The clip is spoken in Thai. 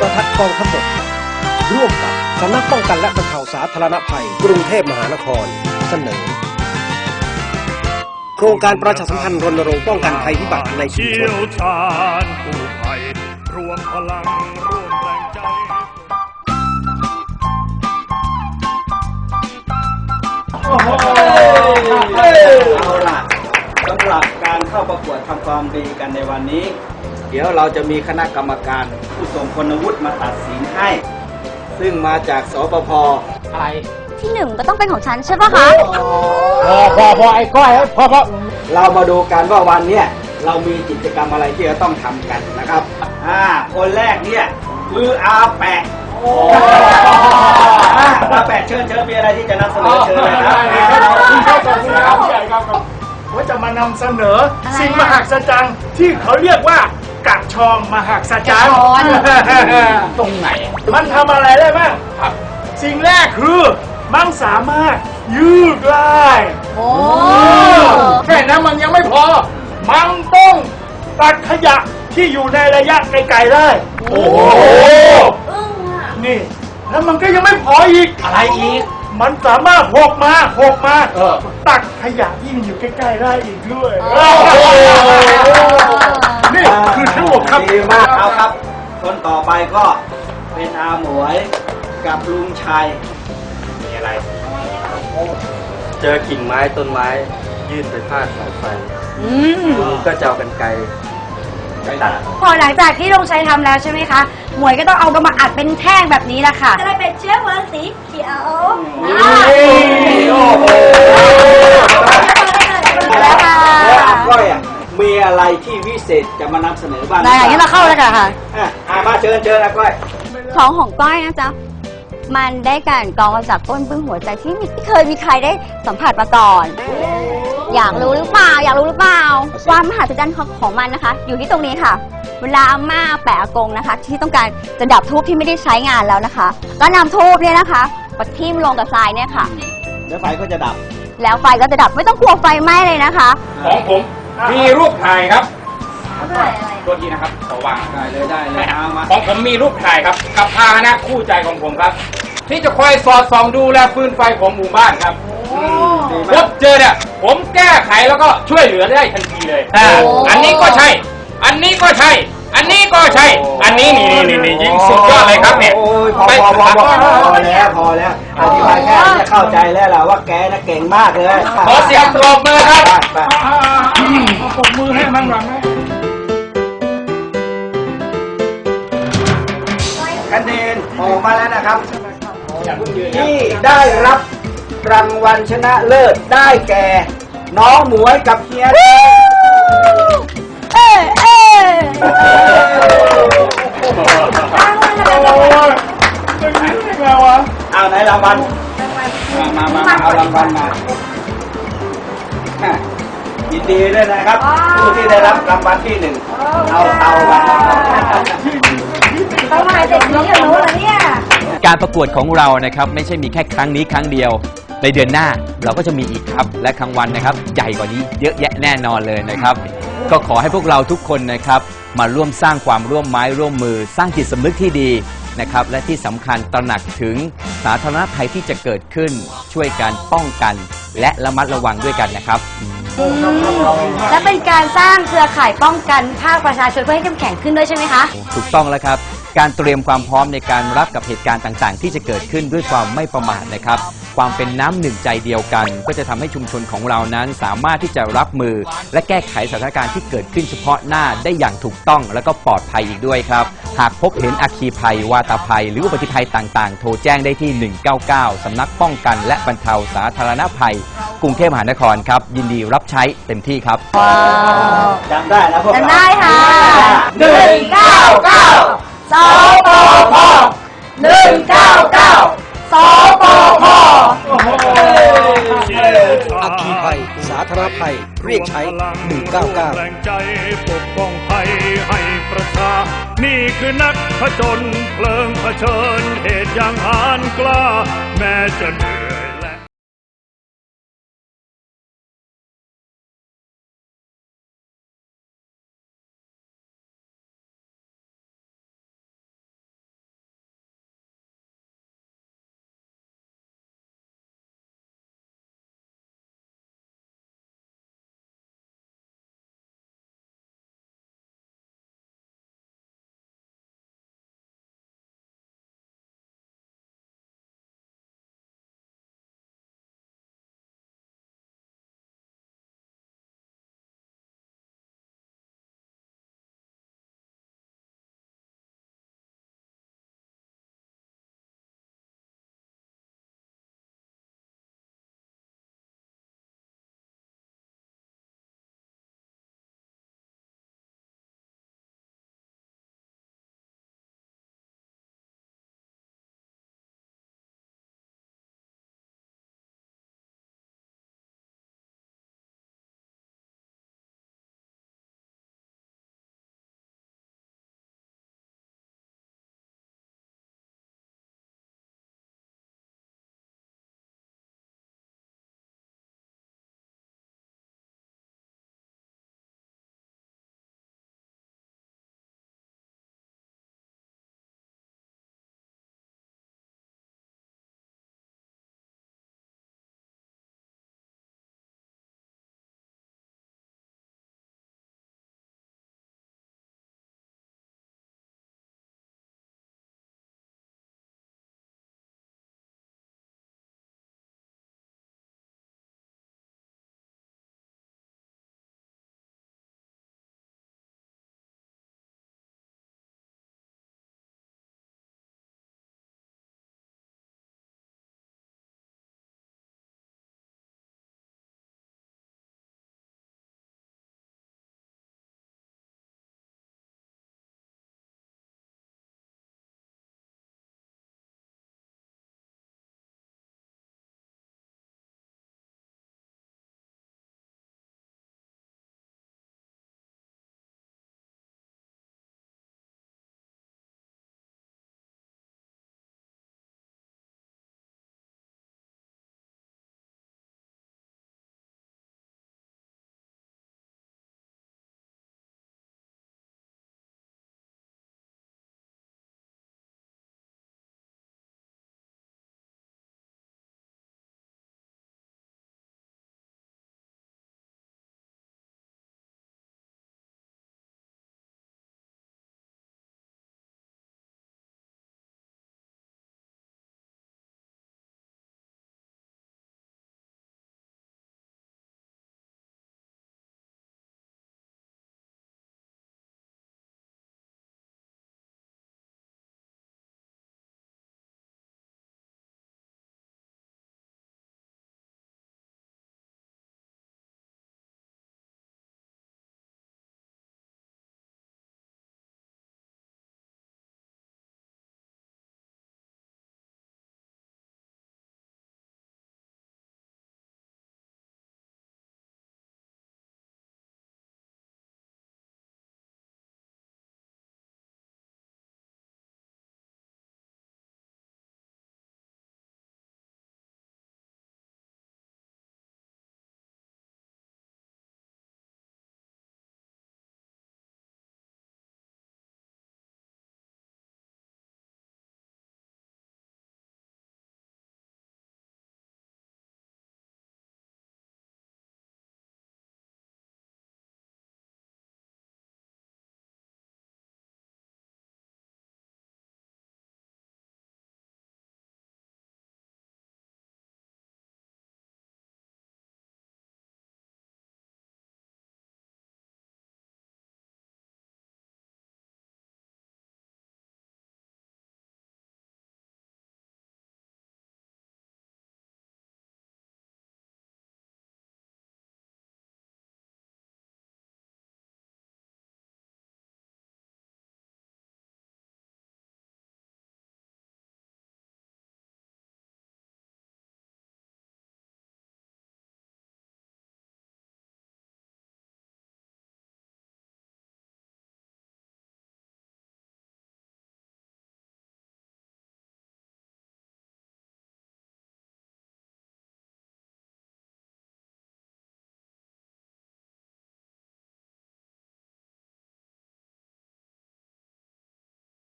กองทัพบกร่วมกับสำนักป้องกันและบรรเทาสาธารณภัย กรุงเทพมหานครเสนอ โครงการประชาสัมพันธ์รณรงค์ป้องกันภัยพิบัติในชุมชนยวชาญกู้ภัยรวมพลังร่วมแรงใจเอาารเข้าประกวดทำความดีกันในวันนี้ เดี๋ยวเราจะมีคณะกรรมการผู้ทรงคุณวุฒิมาตัดสินให้ ซึ่งมาจากสปภที่หนึ่งก็ต้องเป็นของฉันใช่ปะคะพอพอพอไอ้ก้อยพอพอเรามาดูกันว่าวันเนี้ยเรามีกิจกรรมอะไรที่จะต้องทำกันนะครับอ่าคนแรกเนี่ยคืออาแปะอ่าอาแปะเชิญเชิญมีอะไรที่จะนำเสนอเชิญเลยครับ ว่าจะมานำเสนอสิ่งมหัศจรรย์ที่เขาเรียกว่ากักชองมหัศจรรย์ตรงไหน มันทำอะไรได้บ้างสิ่งแรกคือมันสามารถยืดได้โอ้แค่นั้นมันยังไม่พอ มันต้องตัดขยะที่อยู่ในระยะไกลๆได้ โอ้โหนี่ แล้วมันก็ยังไม่พออีก อะไรอีก มันสามารถหกมาหกมาตักขยะที่มันอยู่ใกล้ๆได้อีกด้วยนี่คือทั้งหมดครับ ดีมากเอาครับ คนต่อไปก็เป็นอาหมวยกับลุงชัยมีอะไร เจอกิ่งไม้ต้นไม้ ยื่นไปพาดสายไฟอืมลุงก็จะเอากันไกลไป ตัด พอหลังจากที่ลงชัยทำแล้วใช่ไหมคะ หมวยก็ต้องเอากระมาอัดเป็นแท่งแบบนี้แหละค่ะ จะได้เป็นเชื้อเพลิงสีเขียวโอ้โหแล้วค่ะแล้วอาก้อยอะมีอะไรที่วิเศษจะมานำเสนอบ้างได้อย่างนี้เราเข้าเลยค่ะค่ะ อะอะมาเชิญเชิญอาก้อยของของก้อยนะจ๊ะ มันได้การกรองมาจากก้นบึ้งหัวใจที่ไม่เคยมีใครได้สัมผัสมาก่อน อยากรู้หรือเปล่า อยากรู้หรือเปล่า ความมหัศจรรย์ของของมันนะคะ อยู่ที่ตรงนี้ค่ะ เวลาอาม่าแปะอากงนะคะ ที่ต้องการจะดับทูบที่ไม่ได้ใช้งานแล้วนะคะ ก็นำทูบเนี่ยนะคะปักทิ่มลงกับทรายเนี่ยค่ะเดี๋ยวไฟก็จะดับ แล้วไฟก็จะดับไม่ต้องกลัวไฟไหม้เลยนะคะ ของผมมีรูปถ่ายครับ ตัวทีนะครับขอวางได้เลยได้เลยเอามาของผมมีรูปถ่ายครับ กับพาหนะคู่ใจของผมครับ ที่จะคอยสอดส่องดูแลฟืนไฟของหมู่บ้านครับดีพมากบเจอเนี่ยผมแก้ไขแล้วก็ช่วยเหลือได้ทันทีเลยอ่าโอ้อันนี้ก็ใช่ อันนี้ก็ใช่ อันนี้ก็ใช่ อันนี้นี่นี่นี่ยิงสุดยอดเลยครับเนี่ยโอ้ยพอพอพอพอพอแล้วพอแล้วอธิบายแค่นี้เข้าใจแล้วล่ะว่าแกน่ะเก่งมากเลย ขอเสียงปรบมือครับไปปรบมือให้มันหน่อยไหม นะครับอย่าเพิ่งยืนครับ ที่ได้รับรางวัลชนะเลิศได้แก่ น้องหมวยกับเฮียเอ้ยเอ้ยโอ้ยจะยิ้มยังไงวะเอาไหนรางวัลมามามามาเอารางวัลมาอะยินดีด้วยนะครับ ผู้ที่ได้รับรางวัลที่หนึ่งเอาเตามา ต้องมาเด็กนี้กับหนูเหรอเนี่ย การประกวดของเรานะครับไม่ใช่มีแค่ครั้งนี้ครั้งเดียว ในเดือนหน้าเราก็จะมีอีกครับ และครั้งวันนะครับ ใหญ่กว่านี้เยอะแยะแน่นอนเลยนะครับ ก็ขอให้พวกเราทุกคนนะครับ มาร่วมสร้างความร่วมไม้ร่วมมือ สร้างจิตสำนึกที่ดีนะครับและที่สำคัญตระหนักถึงสาธารณภัยที่จะเกิดขึ้น ช่วยการป้องกัน และระมัดระวังด้วยกันนะครับ และเป็นการสร้างเครือข่ายป้องกันภาคประชาชนเพื่อให้เข้มแข็งขึ้นด้วยใช่ไหมคะ ถูกต้องแล้วครับ การเตรียมความพร้อมในการรับกับเหตุการณ์ต่างๆ ที่จะเกิดขึ้นด้วยความไม่ประมาทนะครับ ความเป็นน้ำหนึ่งใจเดียวกัน ก็จะทำให้ชุมชนของเรานั้นสามารถที่จะรับมือ และแก้ไขสถานการณ์ที่เกิดขึ้นเฉพาะหน้าได้อย่างถูกต้องและก็ปลอดภัยอีกด้วยครับ หากพบเห็นอัคคีภัย วาตภัย หรืออุบัติภัยต่างๆ โทรแจ้งได้ที่ 199 สำนักป้องกัน และบรรเทาสาธารณภัย กรุงเทพมหานครครับ ยินดีรับใช้เต็มที่ครับ จำได้นะพวกเราจำได้ค่ะหนึ่งเก้าเก้า สปพหนึ่งเก้าเก้าสปพเชี่ยวชาญอัคคีภัย สาธารณภัย เรียกใช้รวมพลังร่วมแรงใจปกป้องภัยให้ประชา นี่คือนักผจญเพลิงเผชิญเหตุอย่างหานกล้า แม้จะเหนื่